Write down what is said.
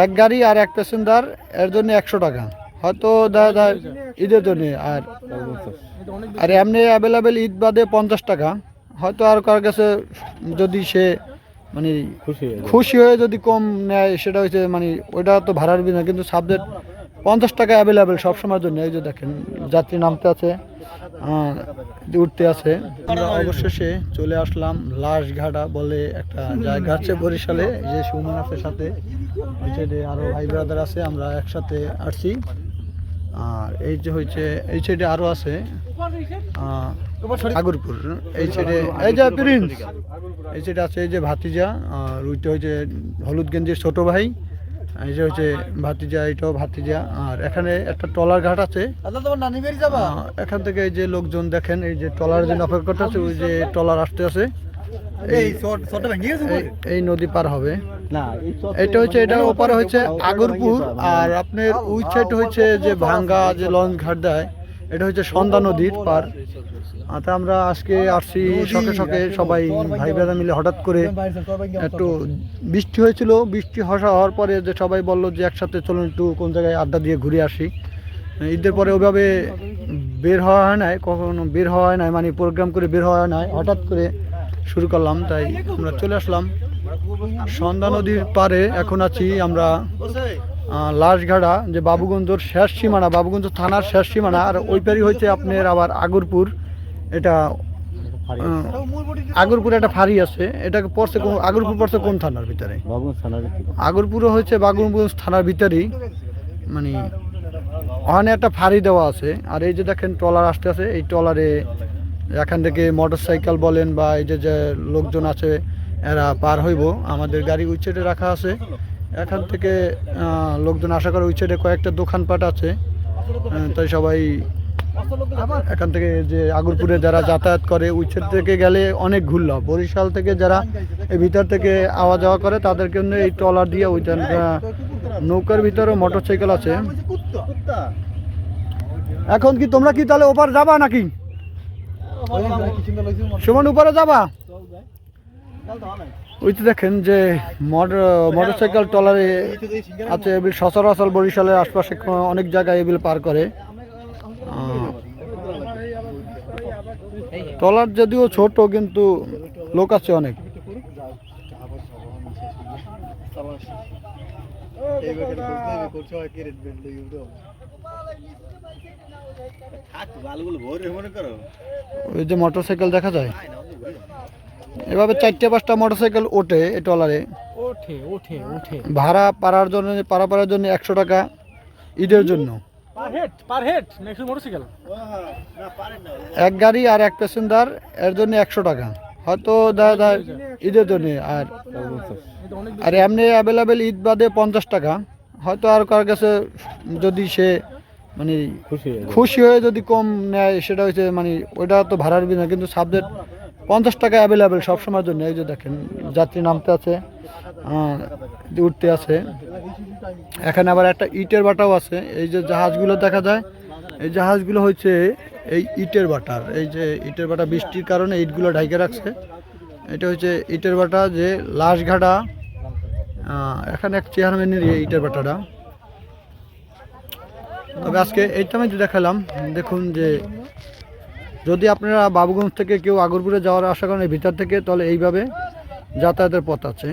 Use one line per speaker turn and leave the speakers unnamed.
এক গাড়ি আর এক প্যাসেঞ্জার এর জন্য একশো টাকা। হয়তো ঈদের জন্য আর আর এমনি অ্যাভেলেবেল ঈদ বাদে পঞ্চাশ টাকা। হয়তো আর কার কাছে যদি সে মানে
খুশি হয়ে
যদি কম নেয় সেটা হচ্ছে মানে ওইটা তো ভাড়ার বিনা। কিন্তু সাবজেক্ট পঞ্চাশ টাকা অ্যাভেলেবেল সবসময়ের জন্য। এই যে দেখেন যাত্রী নামতে আছে। উঠতে আছে। আমরা অবশেষে চলে আসলাম লাশঘাটা বলে একটা জায়গা আছে বরিশালে, যে সুমন আছে সাথে। সাইডে আরও ভাই ব্রাদার আছে, আমরা একসাথে আসছি। আর এই যে হচ্ছে এই সাইডে আরও আছে আগরপুর। এই সাইডে এই যে প্রিন্স এই সাইডে আছে এই যে ভাতিজা, আর ওইটা হচ্ছে হলুদ গেঞ্জির ছোট ভাই। এই যে হচ্ছে ভাতিজা এটাও ভাতিজা। আর এখানে একটা টলার ঘাট আছে। এখান থেকে এই যে লোকজন দেখেন এই যে টলার যে অপেক্ষা করতেছে ওই যে টলার আসতে আছে। এই নদী পার হবে।
না এই চট-
এটা হচ্ছে এটা ওপার হচ্ছে আগরপুর। আর আপনার ওই সাইড হচ্ছে যে ভাঙ্গা যে লঞ্চ ঘাট দেয় এটা হচ্ছে সন্ধ্যা নদীর পার। তা আমরা আজকে আসছি শখে শখে সবাই ভাই বেদা মিলে হঠাৎ করে একটু বৃষ্টি হয়েছিল। বৃষ্টি হসা হওয়ার পরে যে সবাই বলল যে একসাথে চলুন একটু কোন জায়গায় আড্ডা দিয়ে ঘুরে আসি। ঈদের পরে ওইভাবে বের হওয়া হয় নাই, কখনো বের হওয়া হয় নাই মানে প্রোগ্রাম করে বের হওয়া নাই। হঠাৎ করে শুরু করলাম, তাই আমরা চলে আসলাম। সন্ধ্যা নদীর পারে এখন আছি আমরা আহ, লাশগাড়া যে বাবুগঞ্জর শেষ সীমানা বাবুগঞ্জ থানার শেষ সীমানা আর ওই পারই হচ্ছে আপনার আবার আগরপুর। এটা আগরপুরে একটা ফাঁড়ি আছে। এটাকে পড়ছে কোন আগরপুর পড়ছে কোন থানার ভিতরে? আগরপুরও হচ্ছে বাগুনগঞ্জ থানার ভিতরেই। মানে ওখানে একটা ফাঁড়ি দেওয়া আছে। আর এই যে দেখেন ট্রলার আসতে আছে এই ট্রলারে এখান থেকে মোটর সাইকেল বলেন বা এই যে যে লোকজন আছে এরা পার হইব। আমাদের গাড়ি সাইডে রাখা আছে। এখান থেকে লোকজন আশা করে উই সাইডে কয়েকটা দোকানপাট আছে। তাই সবাই এখান থেকে যে আগরপুরে যারা যাতায়াত করে উচ্ছেদ থেকে গেলে অনেক ঘুরল বরিশাল থেকে যারা ভিতর থেকে আওয়া যাওয়া করে, তাদের জন্য এই ট্রলার দিয়ে ওই নৌকার ভিতরে মোটর সাইকেল আছে। এখন কি তোমরা কি তাহলে ওপার যাবা নাকি? সুমন, উপরে যাবা? ওই তো দেখেন যে মোটর সাইকেল ট্রলারে আছে এবিল সচরাচর বরিশালের আশপাশে অনেক জায়গায় এবিল পার করে। ট্রলার যদিও ছোট কিন্তু লোক আছে অনেক। ওই যে মোটর সাইকেল দেখা যায়? এভাবে চারটে পাঁচটা মোটর সাইকেল ওঠে এই ট্রলারে।
ওঠে ওঠে ওঠে।
ভাড়া পাড়ার জন্য পাড়া পাড়ার জন্য একশো টাকা ঈদের জন্য।
মোটরসাইকেল।
এক গাড়ি আর এক প্যাসেঞ্জার এর জন্য একশো টাকা। হয়তো দেখা যায় ঈদের জন্য আর। আর এমনি অ্যাভেলেবেল ঈদ বাদে পঞ্চাশ টাকা। হয়তো আর কার কাছে যদি সে মানে
খুশি হয়ে
খুশি হয়ে যদি কম নেয় সেটা হচ্ছে মানে ওইটা তো ভাড়ার বিনা। কিন্তু সাবজেক্ট পঞ্চাশ টাকা অ্যাভেলেবেল সবসময়ের জন্য। এই যে দেখেন, যাত্রী নামতে আছে উঠতে আছে। এখানে আবার একটা ইটের বাটাও আছে। এই যে জাহাজগুলো দেখা যায়, এই জাহাজগুলো হচ্ছে এই ইটের বাটার এই যে ইটের বাটা বৃষ্টির কারণে ইটগুলো ঢাইকে রাখছে। এটা হচ্ছে ইটের বাটা যে লাশঘাটা এখানে এক চেয়ারম্যানের ইটের বাটাটা। তবে আজকে এইটা আমি দেখালাম। দেখুন যে যদি আপনারা বাবুগঞ্জ থেকে কেউ আগরপুরে যাওয়ার আশা করেন ভিতর থেকে, তাহলে এইভাবে যাতায়াতের পথ আছে।